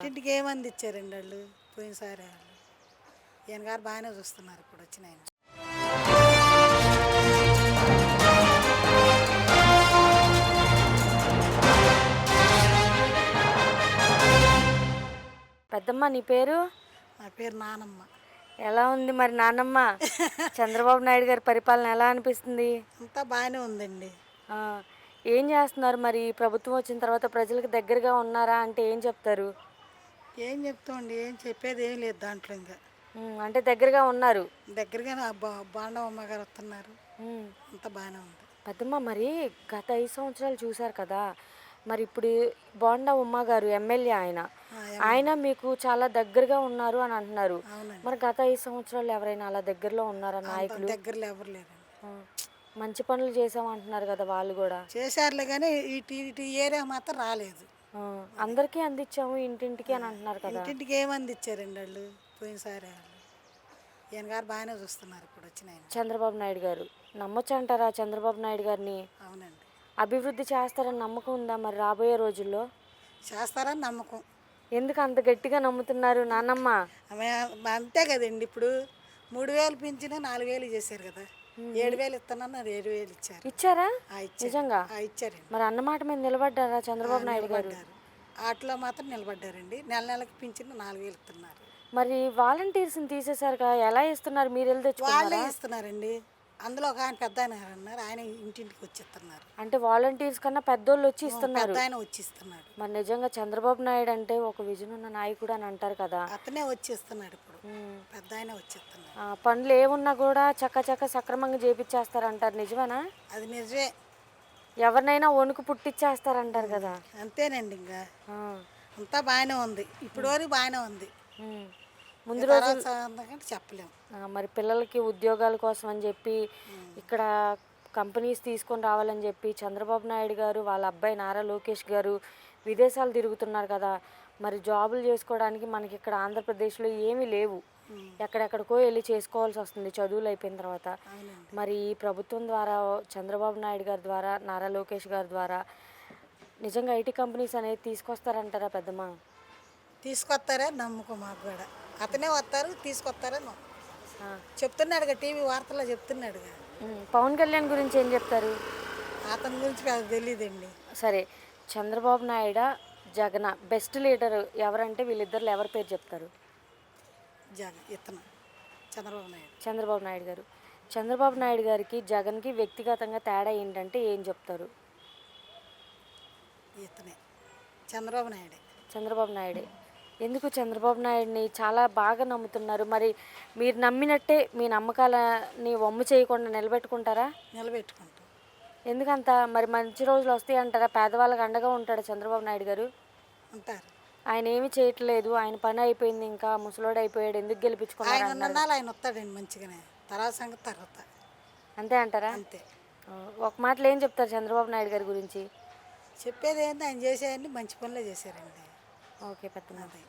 ఇంటికి ఏమంది ఇచ్చారండి వాళ్ళు? పోయినసారి వాళ్ళు. ఈయన గారు బాగానే చూస్తున్నారు ఇప్పుడు వచ్చిన ఆయన. పెద్దమ్మ నీ పేరు? నా పేరు నానమ్మ. ఎలా ఉంది మరి నాన్నమ్మ చంద్రబాబు నాయుడు గారి పరిపాలన ఎలా అనిపిస్తుంది? అంతా బాగానే ఉందండి. ఆ, ఏం చేస్తున్నారు మరి? ఈ ప్రభుత్వం వచ్చిన తర్వాత ప్రజలకు దగ్గరగా ఉన్నారా? అంటే ఏం చెప్తారు? ఏం చెప్తామండి? ఏం చెప్పేది ఏం లేదు దాంట్లో ఇంకా. అంటే దగ్గరగా ఉన్నారు. దగ్గరగా బాండవమ్మ గారు వస్తున్నారు. అంతా బాగానే ఉంది. పెద్దమ్మ మరి గత ఐదు సంవత్సరాలు చూశారు కదా మరి ఇప్పుడు బోండా ఉమ్మ గారు ఎమ్మెల్యే ఆయన. ఆయన మీకు చాలా దగ్గరగా ఉన్నారు అని అంటున్నారు. మరి గత ఐదు సంవత్సరాలు ఎవరైనా అలా దగ్గరలో ఉన్నారా నాయకులు? దగ్గరలో ఎవరు లేరండి. ఆ, మంచి పనులు చేసామంటున్నారు కదా వాళ్ళు కూడా. చేశారులే కానీ ఈ ఏరియా మాత్రం రాలేదు. అందరికీ అందించాము ఇంటింటికి అని అంటున్నారు కదా. ఇంటింటికి ఏమంది ఇచ్చారండి వాళ్ళు? పోయినసారి వాళ్ళు. ఈయన గారు బాగానే చూస్తున్నారు ఇప్పుడు వచ్చిన ఆయన. చంద్రబాబు నాయుడు గారు. నమ్మొచ్చు అంటారా చంద్రబాబు నాయుడు గారిని? అవునండి. అభివృద్ధి చేస్తారని నమ్మకం ఉందా మరి రాబోయే రోజుల్లో? చేస్తారని నమ్మకం. ఎందుకు అంత గట్టిగా నమ్ముతున్నారు నాన్నమ్మ అంతే కదండి. ఇప్పుడు మూడు వేలు పెంచిన నాలుగు వేలు చేశారు కదా. ఏడు వేలు ఇస్తానన్నారు ఏడు వేలు ఇచ్చారు ఇచ్చారా. నిజంగా? ఇచ్చారండి. మరి అన్నమాట మీద నిలబడ్డారా చంద్రబాబు నాయుడు గారు? ఆటలో మాత్రం నిలబడ్డారండి. నెల నెలకి పింఛన్ నాలుగు వేలు ఇస్తున్నారు మరి వాలంటీర్స్ని తీసేశారు కదా ఎలా ఇస్తున్నారు? మీరు వెళ్ళి తెచ్చుకున్నారా? వాళ్ళే ఇస్తున్నారండి. అందులో ఒక ఆయన పెద్ద ఆయన అన్నారు. ఆయన ఇంటింటికి వచ్చి ఇస్తున్నారు అంటే వాలంటీర్స్ కన్నా పెద్దోళ్ళు వచ్చి ఇస్తున్నారు. పెద్ద ఆయన వచ్చి ఇస్తున్నాడు మరి నిజంగా చంద్రబాబు నాయుడు అంటే ఒక విజన్ ఉన్న నాయకుడు అని అంటారు కదా. అతనే వచ్చి ఇస్తున్నాడు ఇప్పుడు. పెద్ద ఆయన వచ్చి ఇస్తున్నాడు ఆ, పనులు ఏమున్నా కూడా చక్క చక్క సక్రమంగా చేపించేస్తారంటారు నిజమేనా? అది నిజమే. ఎవరినైనా వణుకు పుట్టించేస్తారంటారు కదా. అంతేనండి ఇంకా. ఆ, అంతా బాగానే ఉంది. ఇప్పుడు వరకు బాగానే ఉంది. ఉమ్. ముందు సంగతి చెప్పలేము మరి పిల్లలకి ఉద్యోగాల కోసం అని చెప్పి ఇక్కడ కంపెనీస్ తీసుకొని రావాలని చెప్పి చంద్రబాబు నాయుడు గారు వాళ్ళ అబ్బాయి నారా లోకేష్ గారు విదేశాలు తిరుగుతున్నారు కదా. మరి జాబులు చేసుకోవడానికి మనకి ఇక్కడ ఆంధ్రప్రదేశ్లో ఏమీ లేవు. ఎక్కడెక్కడికో వెళ్ళి చేసుకోవాల్సి వస్తుంది చదువులు అయిపోయిన తర్వాత. మరి ఈ ప్రభుత్వం ద్వారా చంద్రబాబు నాయుడు గారి ద్వారా నారా లోకేష్ గారి ద్వారా నిజంగా ఐటీ కంపెనీస్ అనేది తీసుకొస్తారంటారా పెద్దమ్మ? తీసుకొస్తారే నమ్మకం మాకు కూడా. అతనే వస్తారు తీసుకొస్తారని. చెప్తున్నాడుగా టీవీ వార్తల్లో చెప్తున్నాడుగా. పవన్ కళ్యాణ్ గురించి ఏం చెప్తారు? అతని గురించి పెద్ద తెలియదండి సరే చంద్రబాబు నాయుడు జగన్ బెస్ట్ లీడర్ ఎవరంటే వీళ్ళిద్దరు ఎవరి పేరు చెప్తారు? జగన్ ఇతను చంద్రబాబు నాయుడు. చంద్రబాబు నాయుడు గారు. చంద్రబాబు నాయుడు గారికి జగన్కి వ్యక్తిగతంగా తేడా ఏంటంటే ఏం చెప్తారు? ఇతనే చంద్రబాబు నాయుడే. చంద్రబాబు నాయుడే. ఎందుకు చంద్రబాబు నాయుడిని చాలా బాగా నమ్ముతున్నారు? మరి మీరు నమ్మినట్టే మీ నమ్మకాలని వమ్ము చేయకుండా నిలబెట్టుకుంటారా? నిలబెట్టుకుంటాం. ఎందుకంత మరి మంచి రోజులు వస్తాయి అంటారా? పేదవాళ్ళకి అండగా ఉంటాడు చంద్రబాబు నాయుడు గారు. ఉంటారు ఆయన ఏమీ చేయట్లేదు. ఆయన పని అయిపోయింది ఇంకా ముసలోడు అయిపోయాడు. ఎందుకు గెలిపించుకున్నారు ఆయన వస్తాడండి మంచిగానే. తర్వాత సంగతి తర్వాత. అంతే అంటారా? అంతే. ఒక మాటలో ఏం చెప్తారు చంద్రబాబు నాయుడు గారి గురించి? చెప్పేది ఏంది? ఆయన చేసేవన్నీ మంచి పనులే చేశారండి. ఓకే పెద్దమ్మ అదే